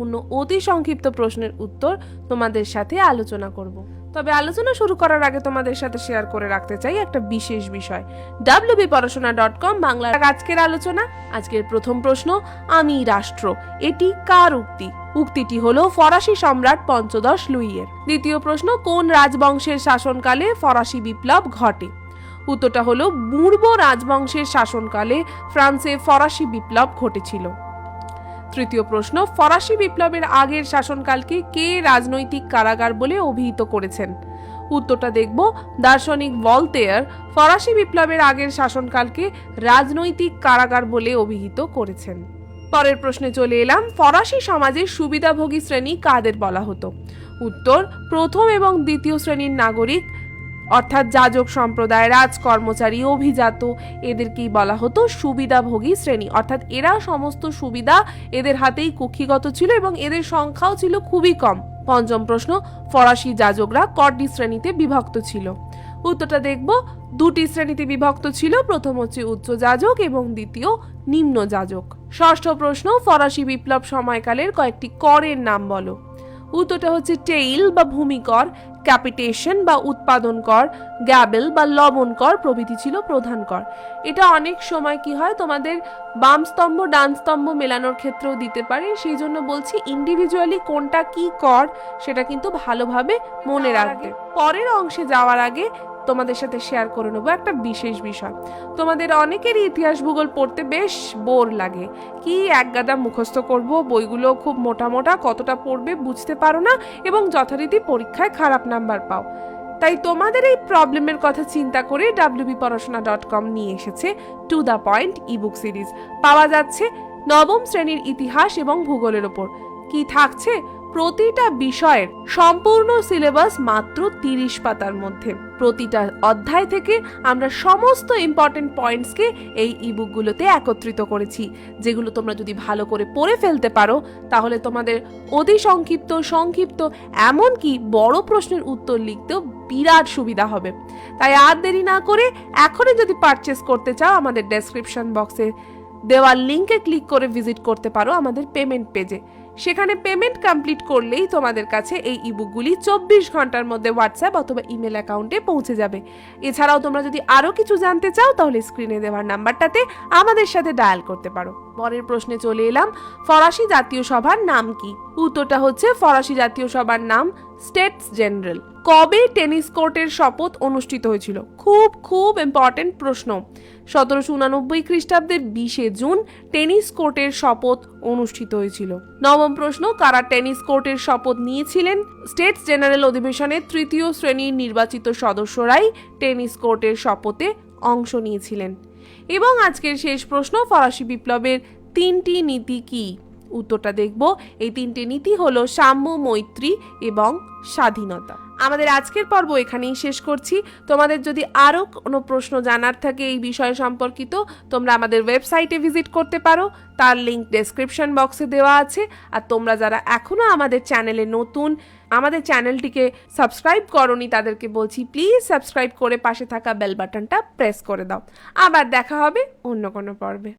পূর্ণ অতি সংক্ষিপ্ত প্রশ্নের উত্তর তোমাদের সাথে আলোচনা করব। তবে আলোচনা শুরু করার আগে তোমাদের সাথে শেয়ার করে রাখতে চাই একটা বিশেষ বিষয়। ডাব্লিউবি পড়াশোনা ডট কম বাংলার আজকের আলোচনা। আজকের প্রথম প্রশ্ন, আমি রাষ্ট্র, এটি কার উক্তি? উক্তিটি হল ফরাসি সম্রাট পঞ্চদশ লুইয়ের। দ্বিতীয় প্রশ্ন, কোন রাজবংশের শাসনকালে ফরাসি বিপ্লব ঘটে? উত্তরটা হলো, বুর্ব রাজবংশের শাসনকালে ফ্রান্সে ফরাসি বিপ্লব ঘটেছিল। তৃতীয় প্রশ্ন, ফরাসি বিপ্লবের আগের শাসনকালকে কে রাজনৈতিক কারাগার বলে অভিহিত করেছেন? উত্তরটা দেখব, দার্শনিক ভলতেয়ার ফরাসি বিপ্লবের আগের শাসনকালকে রাজনৈতিক কারাগার বলে অভিহিত করেছেন। পরের প্রশ্নে চলে এলাম, ফরাসি সমাজের সুবিধাভোগী শ্রেণি কাদের বলা হতো? উত্তর, প্রথম এবং দ্বিতীয় শ্রেণির নাগরিক অর্থাৎ যাজক সম্প্রদায় রাজ কর্মচারী অভিজাত, এদেরকেই বলা হতো সুবিধাভোগী শ্রেণি। অর্থাৎ এরা সমস্ত সুবিধা এদের হাতেই কুক্ষিগত ছিল এবং এদের সংখ্যাও ছিল খুবই কম। পঞ্চম প্রশ্ন, ফরাসি যাজকরা কটি শ্রেণীতে বিভক্ত ছিল। উত্তরটা দেখব, দুটি শ্রেণীতে বিভক্ত ছিল। প্রথম হচ্ছে উচ্চ যাজক এবং দ্বিতীয় নিম্ন যাজক। ষষ্ঠ প্রশ্ন, ফরাসি বিপ্লব সময়কালের কয়েকটি করের নাম বলো। উত্তরটা হচ্ছে টেইল বা ভূমিকর ক্যাপিটেশন বা উৎপাদন কর গ্যাবেল বা লবণ কর প্রভৃতি ছিল প্রধান কর। এটা অনেক সময় কি হয় তোমাদের বাম স্তম্ভ ডান স্তম্ভ মেলানোর ক্ষেত্রেও দিতে পারে। সেই জন্য বলছি ইন্ডিভিজুয়ালি কোনটা কি কর সেটা কিন্তু ভালোভাবে মনে রাখবে। পরের অংশে যাওয়ার আগে তোমাদের সাথে শেয়ার করে নেব একটা বিশেষ বিষয়। তোমাদের অনেকেরই ইতিহাস ভূগোল পড়তে বেশ বোর লাগে। কি এক গাদা মুখস্থ করব, বইগুলো খুব মোটা মোটা, কতটা পড়বে বুঝতে পারো না এবং যথারীতি পরীক্ষায় খারাপ নাম্বার পাও। তাই তোমাদের এই প্রবলেমের কথা চিন্তা করে ডাব্লিউবি পড়াশোনা ডট কম নিয়ে এসেছে to the point ebook series পাওয়া যাচ্ছে নবম শ্রেণির ইতিহাস এবং ভূগোলের ওপর। কি থাকছে? প্রতিটা বিষয়ের সম্পূর্ণ সিলেবাস মাত্র তিরিশ পাতার মধ্যে। প্রতিটা অধ্যায় থেকে আমরা সমস্ত ইম্পর্টেন্ট পয়েন্টসকে এই ইবুকগুলোতে একত্রিত করেছি। যেগুলো তোমরা যদি ভালো করে পড়ে ফেলতে পারো, তাহলে তোমাদের অতি সংক্ষিপ্ত সংক্ষিপ্ত, এমনকি বড় প্রশ্নের উত্তর লিখতেও বিরাট সুবিধা হবে। তাই আর দেরি না করে এখনই যদি পারচেস করতে চাও, আমাদের ডেসক্রিপশন বক্সে দেওয়ার লিঙ্কে ক্লিক করে ভিজিট করতে পারো আমাদের পেমেন্ট পেজে সেখানে পেমেন্ট কমপ্লিট করলেই তোমাদের কাছে এই ইবুকগুলি চব্বিশ ঘণ্টার মধ্যে হোয়াটসঅ্যাপ অথবা ইমেল অ্যাকাউন্টে পৌঁছে যাবে। এছাড়াও তোমরা যদি আরও কিছু জানতে চাও, তাহলে স্ক্রিনে দেওয়ার নাম্বারটাতে আমাদের সাথে ডায়াল করতে পারো। পরের প্রশ্নে চলে এলাম, ফরাসি জাতীয় সভার নাম কি? উত্তরটা হচ্ছে ফরাসি জাতীয় সভার নাম স্টেটস জেনারেল। কবে টেনিস কোর্টের শপথ অনুষ্ঠিত হয়েছিল? খুব খুব ইম্পর্টেন্ট প্রশ্ন। সতেরোশো উনানব্বই খ্রিস্টাব্দের বিশে জুন টেনিস কোর্টের শপথ অনুষ্ঠিত হয়েছিল। নবম প্রশ্ন, কারা টেনিস কোর্টের শপথ নিয়েছিলেন? স্টেটস জেনারেল অধিবেশনের তৃতীয় শ্রেণির নির্বাচিত সদস্যরাই টেনিস কোর্টের শপথে অংশ নিয়েছিলেন। এবং আজকের শেষ প্রশ্ন, ফরাসি বিপ্লবের তিনটি নীতি কি? উত্তরটা দেখব। এই তিনটে নীতি হলো সাম্য মৈত্রী এবং স্বাধীনতা। আমাদের আজকের পর্ব এখানেই শেষ করছি। তোমাদের যদি আরও কোনো প্রশ্ন জানার থাকে এই বিষয় সম্পর্কিত, তোমরা আমাদের ওয়েবসাইটে ভিজিট করতে পারো। তার লিঙ্ক ডেসক্রিপশন বক্সে দেওয়া আছে। আর তোমরা যারা এখনও আমাদের চ্যানেলে নতুন, আমাদের চ্যানেলটিকে সাবস্ক্রাইব করনি তাদেরকে বলছি, প্লিজ সাবস্ক্রাইব করে পাশে থাকা বেল বাটনটা প্রেস করে দাও। আবার দেখা হবে অন্য কোনো পর্বে।